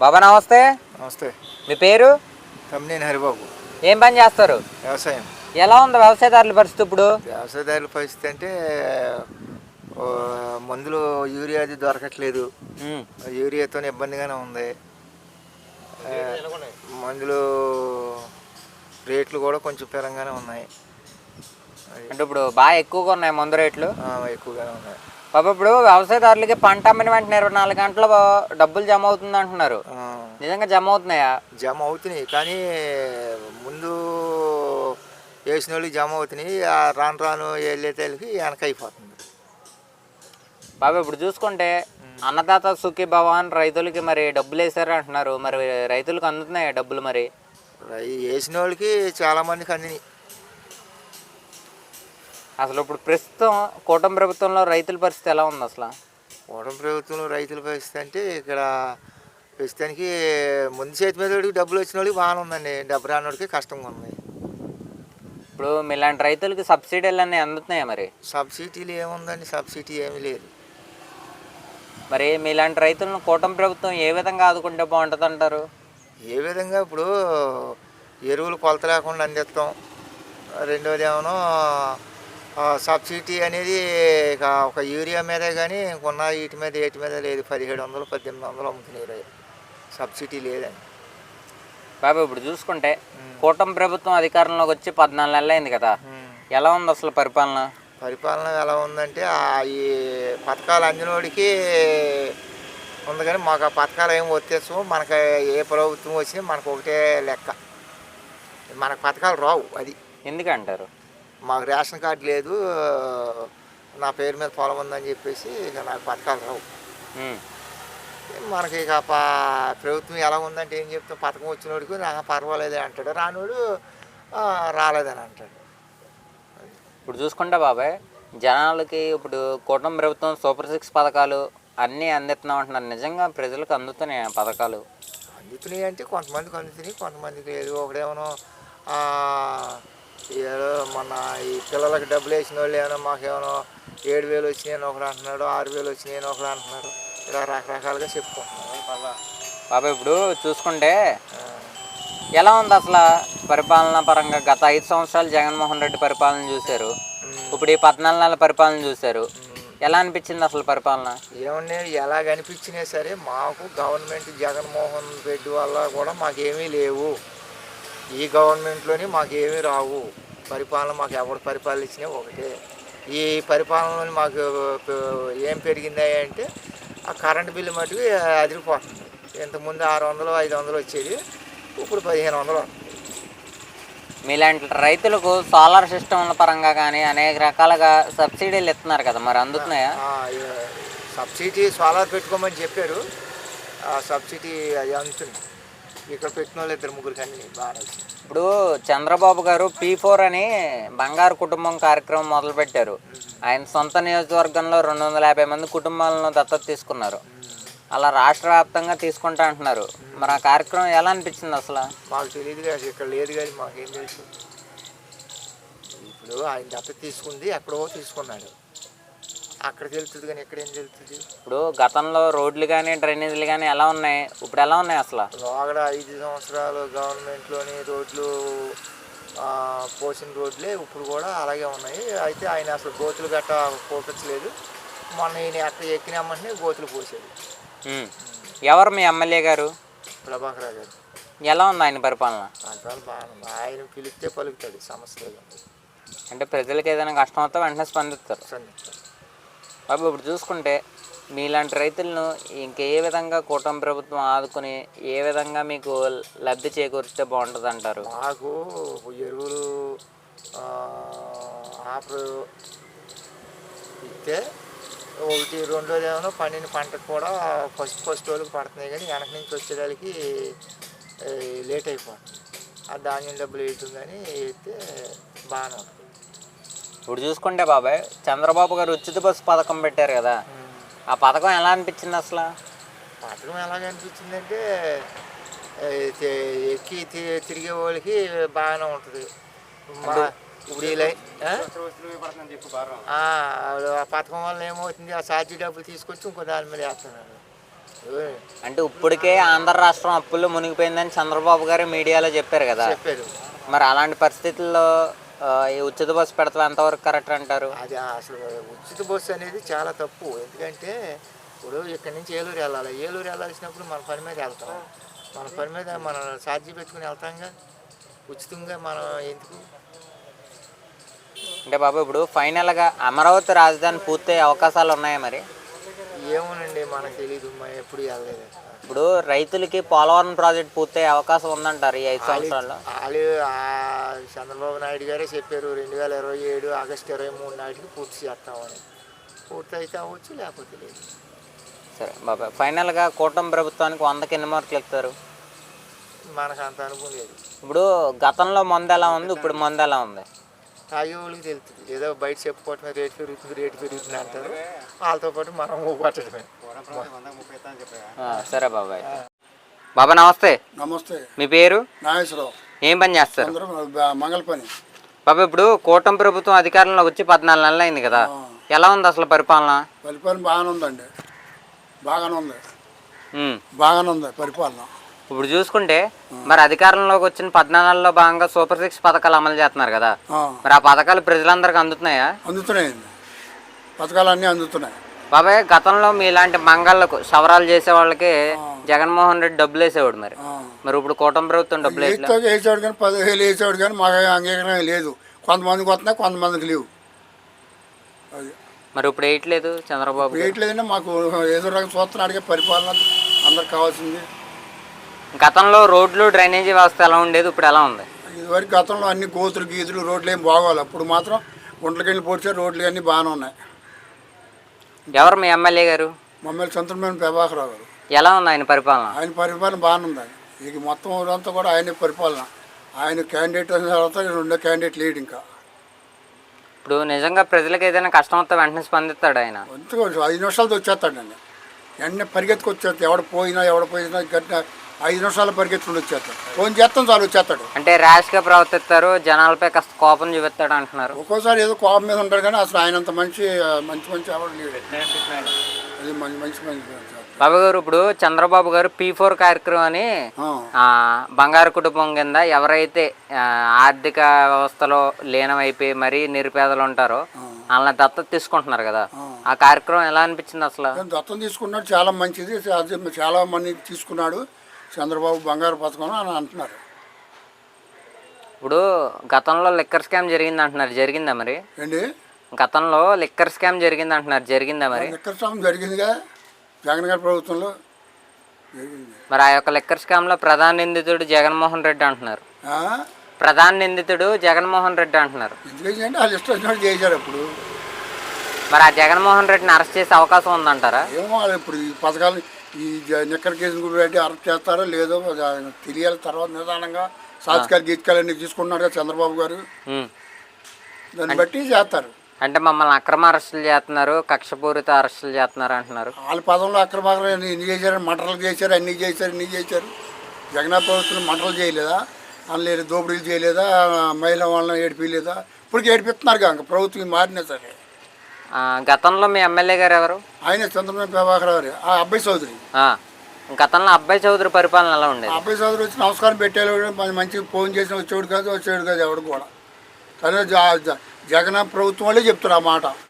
బాబా నమస్తే. నమస్తే. మీ పేరు? తమ్మినేని హరిబాబు. ఏం పని చేస్తారు? వ్యవసాయం. ఎలా ఉంది వ్యవసాయదారుల పరిస్థితి ఇప్పుడు? వ్యవసాయదారుల పరిస్థితి అంటే మందులు యూరియా అది దొరకట్లేదు. యూరియాతో ఇబ్బందిగానే ఉంది. మందులు రేట్లు కూడా కొంచెం పెరంగానే ఉన్నాయి. అంటే ఇప్పుడు బాగా ఎక్కువగా ఉన్నాయి మందు రేట్లు? ఎక్కువగానే ఉన్నాయి. బాబా ఇప్పుడు వ్యవసాయదారులకి పంట అమ్మిన వెంటనే ఇరవై నాలుగు గంటలు డబ్బులు జమ అవుతుంది అంటున్నారు. నిజంగా జమ అవుతున్నాయా? జమ అవుతున్నాయి కానీ ముందు వేసిన వాళ్ళకి జమ అవుతున్నాయి ఆ రాను రాను వెనక అయిపోతుంది. బాబా ఇప్పుడు చూసుకుంటే అన్నదాత సుఖీ భవాన్ రైతులకి మరి డబ్బులు వేసారు అంటున్నారు. మరి రైతులకు అందుతున్నాయా డబ్బులు మరి? వేసిన వాళ్ళకి చాలామందికి అందినాయి. అసలు ఇప్పుడు ప్రస్తుతం కూటమి ప్రభుత్వంలో రైతుల పరిస్థితి ఎలా ఉంది అసలు? కూటమి ప్రభుత్వంలో రైతుల పరిస్థితి అంటే ఇక్కడ ప్రస్తుతానికి ముందు చేతి మీద వాడికి డబ్బులు వచ్చిన వాళ్ళకి బాగానే ఉందండి. డబ్బు రానివాడికి కష్టంగా ఉంది. ఇప్పుడు మీలాంటి రైతులకి సబ్సిడీలు అన్నీ అందుతున్నాయా మరి? సబ్సిడీలు ఏముందండి? సబ్సిడీ ఏమీ లేదు. మరి మీలాంటి రైతులను కూటమి ప్రభుత్వం ఏ విధంగా ఆదుకుంటే బాగుంటుంది అంటారు? ఏ విధంగా ఇప్పుడు ఎరువులు కొలత లేకుండా అందిస్తాం. రెండోది ఏమో సబ్సిడీ అనేది ఇక ఒక యూరియా మీదే కానీ కొన్న వీటి మీద ఏటి మీద లేదు. పదిహేడు వందలు పద్దెనిమిది వందలు అమ్ముతున్నాయి సబ్సిడీ లేదండి. బాబు ఇప్పుడు చూసుకుంటే కూటమి ప్రభుత్వం అధికారంలోకి వచ్చి పద్నాలుగు నెలలు అయింది కదా. ఎలా ఉంది అసలు పరిపాలన? పరిపాలన ఎలా ఉందంటే ఈ పథకాలు అందినోడికి ఉంది కానీ మాకు ఆ పథకాలు ఏం వచ్చేసు మనకి ఏ ప్రభుత్వం వచ్చినా మనకు ఒకటే లెక్క. మనకు పథకాలు రావు అది. ఎందుకంటారు? మాకు రేషన్ కార్డు లేదు నా పేరు మీద పొలం ఉందని చెప్పేసి ఇక నాకు పథకాలు రావు. మనకి ఇక ప్రభుత్వం ఎలా ఉందంటే ఏం చెప్తాం పథకం వచ్చినోడికి నాకు పర్వాలేదే అంటాడు రానోడు "ఆ, రాలేదని అంటాడు. ఇప్పుడు చూసుకుంటే బాబాయ్ జనాలకి ఇప్పుడు కూటమి ప్రభుత్వం సూపర్ సిక్స్ పథకాలు అన్నీ అందిస్తున్నాం అంటున్నారు. నిజంగా ప్రజలకు అందుతున్నాయి పథకాలు? అందుతున్నాయి అంటే కొంతమందికి అందుతున్నాయి కొంతమందికి లేదు. ఒకడేమో ఏదో మన ఈ పిల్లలకి డబ్బులు వేసిన వాళ్ళు ఏమో మాకేమో ఏడు వేలు వచ్చినాయని ఒకడు అంటున్నాడు ఆరు వేలు వచ్చినాయని ఒకడు అంటున్నాడు. ఇలా రకరకాలుగా చెప్పుకుంటున్నారు బాబాయ్ ఇప్పుడు చూసుకుంటే ఎలా ఉంది అసలు పరిపాలన పరంగా గత ఐదు సంవత్సరాలు జగన్మోహన్ రెడ్డి పరిపాలన చూశారు. ఇప్పుడు ఈ పద్నాలుగు నెలల పరిపాలన చూశారు. ఎలా అనిపించింది అసలు పరిపాలన? ఏమన్నా ఎలా కనిపించినా సరే మాకు గవర్నమెంట్ జగన్మోహన్ రెడ్డి వల్ల కూడా మాకేమీ లేవు. ఈ గవర్నమెంట్లోని మాకేమీ రావు. పరిపాలన మాకు ఎవరు పరిపాలించినా ఒకటే. ఈ పరిపాలనలో మాకు ఏం పెరిగిందా అంటే ఆ కరెంట్ బిల్లు మటుకు అదిరిపోతుంది. ఇంతకుముందు ఆరు వందలు ఐదు వందలు వచ్చేది. ఇప్పుడు పదిహేను వందలు. మీలాంటి రైతులకు సోలార్ సిస్టమ్ల పరంగా కానీ అనేక రకాలుగా సబ్సిడీలు ఇస్తున్నారు కదా మరి అందుతున్నాయా? సబ్సిడీ సోలార్ పెట్టుకోమని చెప్పారు. ఆ సబ్సిడీ అది అందుతుంది. ఇక్కడ పెట్టిన వాళ్ళు ఇద్దరు ముగ్గురు కానీ వచ్చింది ఇప్పుడు చంద్రబాబు గారు పీ ఫోర్ అని బంగారు కుటుంబం కార్యక్రమం మొదలుపెట్టారు. ఆయన సొంత నియోజకవర్గంలో రెండు వందల యాభై మంది కుటుంబాలను దత్తత తీసుకున్నారు. అలా రాష్ట్ర వ్యాప్తంగా తీసుకుంటా అంటున్నారు. మరి ఆ కార్యక్రమం ఎలా అనిపించింది అసలు? మాకు తెలియదు కానీ ఇక్కడ లేదు కానీ మాకేం తెలుసు. ఇప్పుడు ఆయన దత్త తీసుకుంది ఎక్కడో తీసుకున్నాడు. అక్కడ తెలుస్తుంది కానీ ఎక్కడేం తెలుస్తుంది ఇప్పుడు గతంలో రోడ్లు కానీ డ్రైనేజీలు కానీ ఎలా ఉన్నాయి? ఇప్పుడు ఎలా ఉన్నాయి అసలు? లోగడ ఐదు సంవత్సరాలు గవర్నమెంట్లోని రోడ్లు పోసిన రోడ్లే ఇప్పుడు కూడా అలాగే ఉన్నాయి. అయితే ఆయన అసలు గోతులు గట్ట పోపించలేదు మొన్న ఈయన అక్కడ ఎక్కినామంటే గోతులు పోసేది. ఎవరు మీ ఎమ్మెల్యే గారు? ప్రభాకర్ గారు. ఎలా ఉంది ఆయన పరిపాలన? బాగుంది. ఆయన పిలిస్తే పలుకుతాడు సమస్య అంటే ప్రజలకు ఏదైనా కష్టం వస్తే వెంటనే స్పందిస్తారు. సందిస్తారు బాబు ఇప్పుడు చూసుకుంటే మీలాంటి రైతులను ఇంకే విధంగా కూటమి ప్రభుత్వం ఆదుకుని ఏ విధంగా మీకు లబ్ధి చేకూరిస్తే బాగుంటుంది అంటారు మాకు ఎరువులు ఆఫర్ ఇస్తే ఒకటి రెండు ఏమైనా పండిన పంటకు కూడా ఫస్ట్ ఫస్ట్ రోజులకు పడుతున్నాయి కానీ వెనక నుంచి వచ్చేదానికి లేట్ అయిపోతుంది. ఆ ధాన్యం డబ్బులు వేస్తుందని వేస్తే బాగానే ఉంటుంది. ఇప్పుడు చూసుకుంటే బాబాయ్ చంద్రబాబు గారు ఉచిత బస్సు పథకం పెట్టారు కదా. ఆ పథకం ఎలా అనిపించింది అసలు? పథకం ఎలాగ అనిపించిందంటే ఎక్కి తి- తిరిగే వాళ్ళకి బాగానే ఉంటుంది. మా- ఇప్పుడు ఈ ఆ? ఆ, ఆ పథకం వల్ల ఏమవుతుంది? ఆ ఛార్జీ డబ్బులు తీసుకొచ్చి ఇంకో దాని మీద అంటే ఇప్పటికే ఆంధ్ర రాష్ట్రం అప్పుల్లో మునిగిపోయిందని చంద్రబాబు గారు మీడియాలో చెప్పారు కదా. చెప్పారు. మరి అలాంటి పరిస్థితుల్లో ఈ ఉచిత బస్సు పెడతాం ఎంతవరకు కరెక్ట్ అంటారు? అది అసలు ఉచిత బస్సు అనేది చాలా తప్పు. ఎందుకంటే ఇప్పుడు ఇక్కడి నుంచి ఏలూరు వెళ్ళాలి. ఏలూరు వెళ్ళాల్సినప్పుడు మన పని మీద వెళ్తాం. మన పని మీద మనం ఛార్జీ పెట్టుకుని వెళ్తాంగా ఉచితంగా మనం ఎందుకు? అంటే బాబు ఇప్పుడు ఫైనల్గా అమరావతి రాజధాని పూర్తయ్యే అవకాశాలు ఉన్నాయా మరి? ఏమోనండి మనకు తెలియదు మనం ఎప్పుడు వెళ్ళలేదు. ఇప్పుడు రైతులకి పోలవరం ప్రాజెక్ట్ పూర్తయ్యే అవకాశం ఉందంటారు ఈ ఐదు సంవత్సరాల్లో? వాళ్ళు చంద్రబాబు నాయుడు గారే చెప్పారు రెండు వేల ఇరవై ఏడు ఆగస్టు ఇరవై మూడు నాటికి పూర్తి చేస్తామని. పూర్తి అయితే అవ్వచ్చు లేకపోతే లేదు. సరే బాబాయ్. ఫైనల్గా కూటమి ప్రభుత్వానికి వందకి ఎన్ని మార్కులు ఇస్తారు మనకు అంత అనుభవం లేదు. ఇప్పుడు గతంలో మందు ఎలా ఉంది? ఇప్పుడు మందు ఎలా ఉంది? తాగే వాళ్ళకి తెలుస్తుంది. ఏదో బయట చెప్పుకోవటమే రేటు పెరుగుతుంది రేటు పెరుగుతుంది అంటారు. వాళ్ళతో పాటు మనం ఊపట్టడమే ఆ, సరే బాబాయ్. బాబా నమస్తే. నమస్తే. మీ పేరు? నాగేశ్వరరావు. ఏం పని చేస్తారు? మంగళ పని. బాబా ఇప్పుడు కూటమి ప్రభుత్వం అధికారంలోకి వచ్చి పద్నాలుగు నెలలు అయింది కదా. ఎలా ఉంది అసలు పరిపాలన? పరిపాలన బాగానే ఉందండి. బాగానే ఉంది. బాగానే ఉంది పరిపాలన. ఇప్పుడు చూసుకుంటే మరి అధికారంలోకి వచ్చిన పద్నాలుగు నెలల్లో భాగంగా సూపర్ సిక్స్ పథకాలు అమలు చేస్తున్నారు కదా. మరి ఆ పథకాలు ప్రజలందరికీ అందుతున్నాయా? అందుతున్నాయండి. పథకాలు అన్నీ అందుతున్నాయి. బాబాయ్ గతంలో మీలాంటి మంగళ్ళకు సవరాలు చేసే వాళ్ళకి జగన్మోహన్ రెడ్డి డబ్బులు వేసేవాడు మరి. మరి ఇప్పుడు కూటమి ప్రభుత్వం డబ్బులు వేసలే వేస్తే వేసాడు కానీ పదివేలు వేసాడు కానీ మాకు అంగీకారం లేదు. కొంతమందికి వస్తున్నాయి కొంతమందికి లేవు. అది. మరి ఇప్పుడు వేయట్లేదు చంద్రబాబు వేయట్లేదంటే మాకు ఏదో రకం చూస్తున్నాడికే పరిపాలన అందరికి కావాల్సింది. గతంలో రోడ్లు డ్రైనేజీ వ్యవస్థ ఎలా ఉండేది? ఇప్పుడు ఎలా ఉంది? ఇదివరకు గతంలో అన్ని గోతులు గీతులు రోడ్లు ఏం బాగోవాలి అప్పుడు మాత్రం గుంటలకెళ్ళి పోతే రోడ్లు అన్నీ బాగానే ఉన్నాయి. ఎవరు మీ ఎమ్మెల్యే గారు? మమ్మల్ని చంద్రమేన ప్రభాకరరావు గారు. ఎలా ఉంది ఆయన పరిపాలన? ఆయన పరిపాలన బాగానే ఉంది ఇక మొత్తం ఊరంతా కూడా ఆయన పరిపాలన. ఆయన క్యాండిడేట్ అయిన తర్వాత రెండో క్యాండిడేట్ లేడు ఇంకా. ఇప్పుడు నిజంగా ప్రజలకు ఏదైనా కష్టం వస్తే వెంటనే స్పందిస్తాడు ఆయన. అంతే కొంచెం ఐదు నిమిషాలతో వచ్చేస్తాడండి వెంటనే పరిగెత్తుకు వచ్చేస్తాడు ఎవడ పోయినా ఎవడ పోయినా గట్టిన ఐదు నిమిషాలు పరిగెత్తుకుని వచ్చేస్తాడు. ఫోన్ చేస్తాం చాలు వచ్చేస్తాడు. అంటే ర్యాష్గా ప్రవర్తిస్తారు జనాలపై కాస్త కోపం చూపిస్తాడు అంటున్నారు. ఒక్కోసారి ఏదో కోపం మీద ఉంటాడు కానీ అసలు ఆయనంత మంచి మంచి మంచి ఎవరు లేడు. అది మంచి మంచి మంచి బాబు గారు ఇప్పుడు చంద్రబాబు గారు పీ ఫోర్ కార్యక్రమం అని ఆ, బంగారు కుటుంబం కింద ఎవరైతే ఆ, ఆర్థిక వ్యవస్థలో లీనమైపోయి మరీ నిరుపేదలు ఉంటారో వాళ్ళని దత్తత తీసుకుంటున్నారు కదా. ఆ. కార్యక్రమం ఎలా అనిపించింది అసలు? దత్తం తీసుకున్నాడు చాలా మంచిది. అది చాలా మంది తీసుకున్నాడు. చంద్రబాబు బంగారు పథకం అని అంటున్నారు. ఇప్పుడు గతంలో లిక్కర్ స్కామ్ జరిగింది అంటున్నారు. జరిగిందా మరి? ఏంటి? గతంలో లిక్కర్ స్కామ్ జరిగింది అంటున్నారు. జరిగిందా మరి? ఎక్కడ శ్రమం జరిగిందిగా. జగన్ గారి ప్రభుత్వంలో జరిగింది. మరి ఆ యొక్క లిక్కర్ స్కామ్లో ప్రధాన నిందితుడు జగన్మోహన్ రెడ్డి అంటున్నారు? ప్రధాన నిందితుడు జగన్మోహన్ రెడ్డి అంటున్నారు. ఎందుకంటే వాళ్ళు ఇష్టం వచ్చినట్టు చేశారు ఇప్పుడు మరి ఆ జగన్మోహన్ రెడ్డిని అరెస్ట్ చేసే అవకాశం ఉందంటారా? ఏమో ఇప్పుడు ఈ పథకాలు ఈ నిక్కర్ కేసును పెట్టి అరెస్ట్ చేస్తారో లేదో తెలియాలి. తర్వాత నిదానంగా అన్ని తీసుకున్నారు కదా చంద్రబాబు గారు. దాన్ని బట్టి చేస్తారు. అంటే మమ్మల్ని అక్రమ అరెస్టులు చేస్తున్నారు కక్షపూరిత అరెస్టులు చేస్తున్నారు అంటున్నారు. వాళ్ళ పదంలో అక్రమాలు ఎన్ని చేశారు మంటలు చేశారు అన్ని చేశారు ఇన్ని చేశారు. జగన్ ప్రభుత్వం మంటలు చేయలేదా? అందులో దోపిడీలు చేయలేదా? మహిళా వాళ్ళని ఏడిపించలేదా ఇప్పటికి ఏడిపిస్తున్నారు ఇంకా ప్రభుత్వం మారినా సరే. గతంలో మీ ఎమ్మెల్యే గారు ఎవరు? ఆయన చంద్రబాబు ప్రభాకర్ గారు. ఆ అబ్బాయి చౌదరి. ఆ, గతంలో అబ్బాయి చౌదరి పరిపాలన ఎలా ఉండేది? అబ్బాయి చౌదరి వచ్చి నమస్కారం పెట్టేవాడు మంచి మంచిగా ఫోన్ చేసి వచ్చేవాడు కాదు వచ్చేవాడు కాదు ఎవడు కూడా. కానీ జ- జ- జగన్ ప్రభుత్వం వాళ్ళే చెప్తారు ఆ మాట.